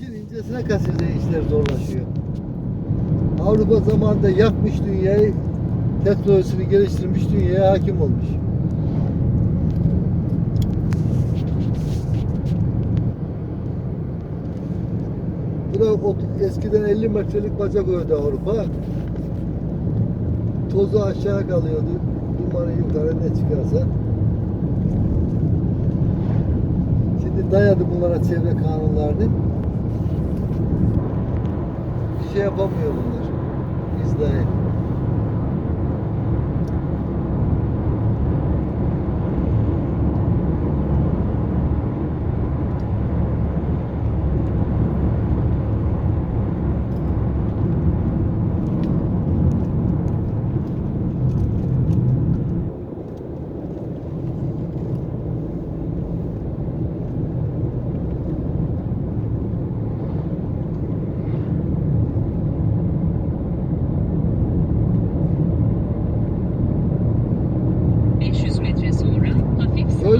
İncin incesine kasırda işler zorlaşıyor. Avrupa zamanında yakmış dünyayı, teknolojisini geliştirmiş, dünyaya hakim olmuş. Bu da o- eskiden 50 metrelik bacak ördü Avrupa. Tozu aşağı kalıyordu. Dumanı yukarı ne çıkarsa. Şimdi dayadı bunlara çevre kanunlarını. Şey yapamıyor bunlar. Biz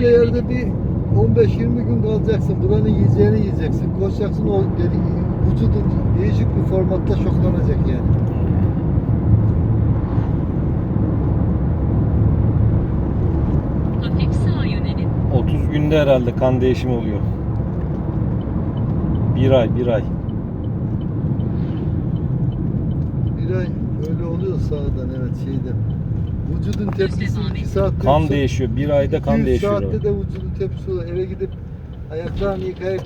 hafif sağa Öyle yönelik. yerde bir 15-20 gün kalacaksın. Buranın yiyeceğini yiyeceksin. Koşacaksın o dedi, vücudun değişik bir formatta şoklanacak yani. Hafif sağa yönelik. 30 günde herhalde kan değişimi oluyor. Bir ay, bir ay. Bir ay öyle oluyor sağdan evet şeyden. Vücudun tepkisi devam 2 et. saatte Kan değişiyor. Bir ayda kan 200 değişiyor. saatte de vücudun tepkisi oluyor. Eve gidip ayaklarını yıkayıp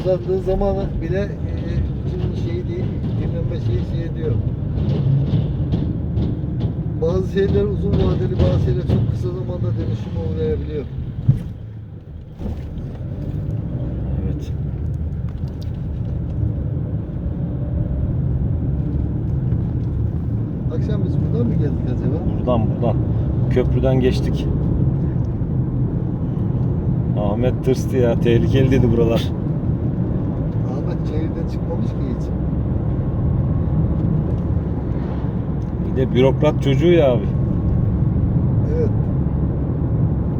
uzandığı zaman bile e, vücudun şeyi değil, dinlenme şeyi şey ediyor. Bazı şeyler uzun vadeli, bazı şeyler çok kısa zamanda dönüşüme uğrayabiliyor. Evet. Akşam biz buradan mı geldik acaba? Buradan buradan. Köprüden geçtik. Ahmet tırstı ya. Tehlikeli dedi buralar. Ahmet şehirden çıkmamış ki hiç. Bir de bürokrat çocuğu ya abi. Evet.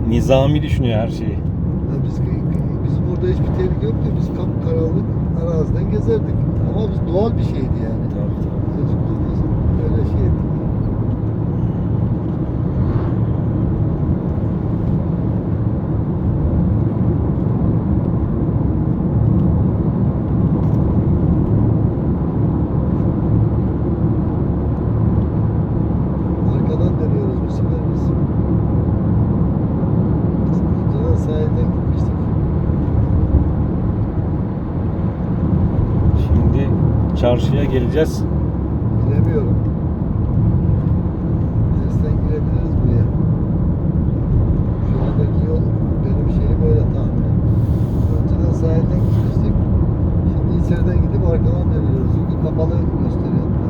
Nizami düşünüyor her şeyi. Ya biz bizim orada hiçbir tehlike yoktu. Biz kap karanlık araziden gezerdik. Ama biz doğal bir şeydi yani. Öyle şey ettik. Arkadan dönüyoruz bu sefer biz. Gitmiştik. Şimdi çarşıya geleceğiz. olarak devam ediyoruz. Çünkü kapalı gösteriyor.